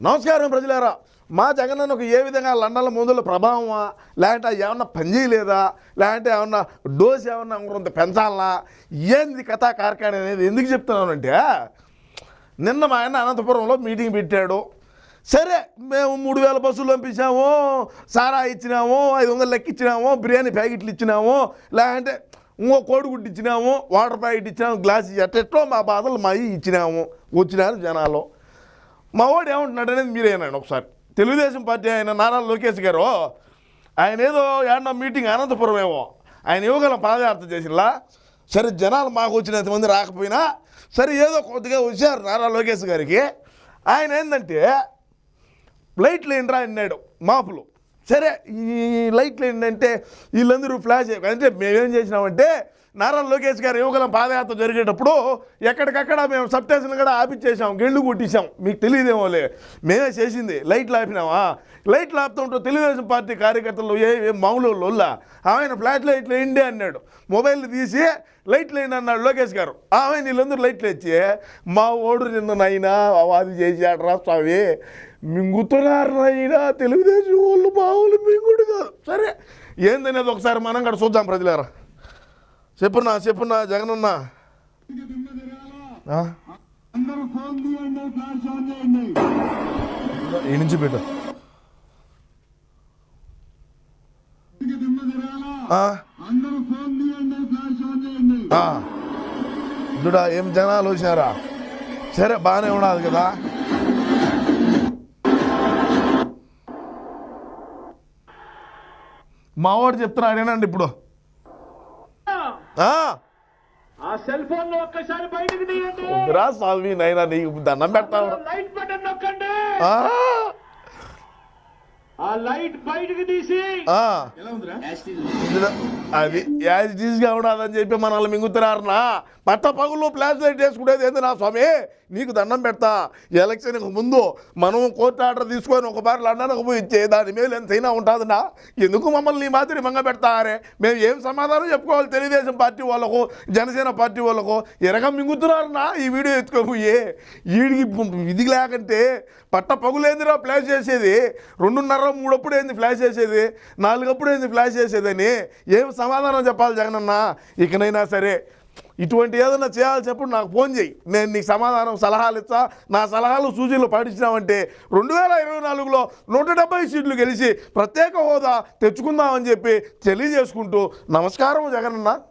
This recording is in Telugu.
నమస్కారం ప్రజలారా. మా జగనన్నకు ఏ విధంగా లండన్ల ముందుల ప్రభావమా? లేదంటే ఏమన్నా పని చేయలేదా లేదంటే ఏమన్నా డోస్ ఏమన్నా కొంత పెంచాలనా? ఏంది కథా కార్ఖాన అనేది? ఎందుకు చెప్తున్నానంటే నిన్న మా ఆయన అనంతపురంలో మీటింగ్ పెట్టాడు. సరే మేము మూడు వేల బస్సులు పంపించాము సారా ఇచ్చినాము ఐదు వందలు లెక్క ఇచ్చినాము బిర్యానీ ప్యాకెట్లు ఇచ్చినాము లేదంటే ఇంకో కోడిగుడ్డు ఇచ్చినాము వాటర్ ప్యాకెట్ ఇచ్చినాము గ్లాస్ ఎట్టెట్లో మా బాధలు మా ఇచ్చినాము వచ్చినారు జనాలు. మా వాడు ఏమంటున్నాడు అనేది మీరేనండి ఒకసారి. తెలుగుదేశం పార్టీ ఆయన నారా లోకేష్ గారు ఆయన ఏదో ఏడన్నా మీటింగ్ అనంతపురం ఏమో ఆయన ఇవ్వగల పాదయాత్ర చేసిలా సరే జనాలు మాకు వచ్చినంత మంది రాకపోయినా సరే ఏదో కొద్దిగా వచ్చారు నారా లోకేష్ గారికి. ఆయన ఏంటంటే లైట్లు ఏంట్రా అన్నాడు మాపులు. సరే ఈ లైట్లు ఏంటంటే వీళ్ళందరూ ఫ్లాష్ అంటే మేమేం చేసినామంటే నారా లోకేష్ గారు యువకులం పాదయాత్ర జరిగేటప్పుడు ఎక్కడికక్కడ మేము సబ్ స్టేషన్ కూడా ఆపిచ్చేసాం గిళ్ళు కొట్టించాం మీకు తెలియదేమోలే. మేమే చేసింది. లైట్లు ఆపినామా? లైట్లు ఆపుతుంటూ తెలుగుదేశం పార్టీ కార్యకర్తలు ఏ మామూలు లొల్లా ఆయన ఫ్లాష్ లైట్లు వేయండి అన్నాడు. మొబైల్ తీసి లైట్లు వేయండి అన్నాడు లోకేష్ గారు. ఆమె వీళ్ళందరూ లైట్లు ఇచ్చి మా ఓడు నిన్న నైనా అది చేసాడరా స్వామి. మింగుతున్నారు నైనా తెలుగుదేశం వాళ్ళు మామూలు మింగుడు కాదు. సరే. ఏందనేది ఒకసారి మనం కూడా చూద్దాం ప్రజలారా. చెప్పున్నా చెప్పున్నా జగన్ అన్నా ఈ నుంచి పెట్టు. ఇంటికి ఏం జనాలు వచ్చారా సరే బాగానే ఉండదు కదా. మావాడు వాడు ఏనండి ఇప్పుడు. ఆ, ఆ సెల్ ఫోన్లో ఒక్కసారి బయటకు తీయండి. వద్దురా స్వామి నైనా నీకు దండం పెడతావు లైట్ బటన్ నొక్కండి. ఆ, ఆ లైట్ బయటకు తీసి. ఆ. ఎలా ఉందిరా? ఇందులో అది యాజ్ ఈజ్గా ఉండదని చెప్పి మనల్ని మింగుతున్నారనా పట్ట పగులు ప్లాస్ లైట్ వేసుకునేది ఏంది నా స్వామి? నీకు దండం పెడతా. ఎలక్షన్కి ముందు మనం కోర్టు ఆర్డర్ తీసుకొని ఒకసారి లండన్కు పోయి ఇచ్చే దాని మీద ఎంతైనా ఉంటుందినా. ఎందుకు మమ్మల్ని మాదిరి మంగ పెడతారే? మేము ఏం సమాధానం చెప్పుకోవాలి తెలుగుదేశం పార్టీ వాళ్ళకు జనసేన పార్టీ వాళ్ళకు? ఎరగ మింగుతున్నారన్నా ఈ వీడియో ఎత్తుకోపోయి వీడికి ఇది లేకంటే పట్ట పగులేందిరా ఫ్లాష్ చేసేది? రెండున్నర మూడప్పుడు ఏంది ఫ్లాష్ చేసేది? నాలుగప్పుడు ఏంది ఫ్లాష్ చేసేదని ఏం సమాధానం చెప్పాలి జగనన్న? ఇకనైనా సరే ఇటువంటి ఏదైనా చేయాలి నాకు ఫోన్ చేయి. నేను నీకు సమాధానం సలహాలు ఇస్తా. నా సలహాలు సూచనలు పాటించినామంటే రెండు వేల ఇరవై నాలుగులో నూట డెబ్బై సీట్లు గెలిచి ప్రత్యేక హోదా తెచ్చుకుందామని చెప్పి తెలియజేసుకుంటూ నమస్కారం జగనన్న.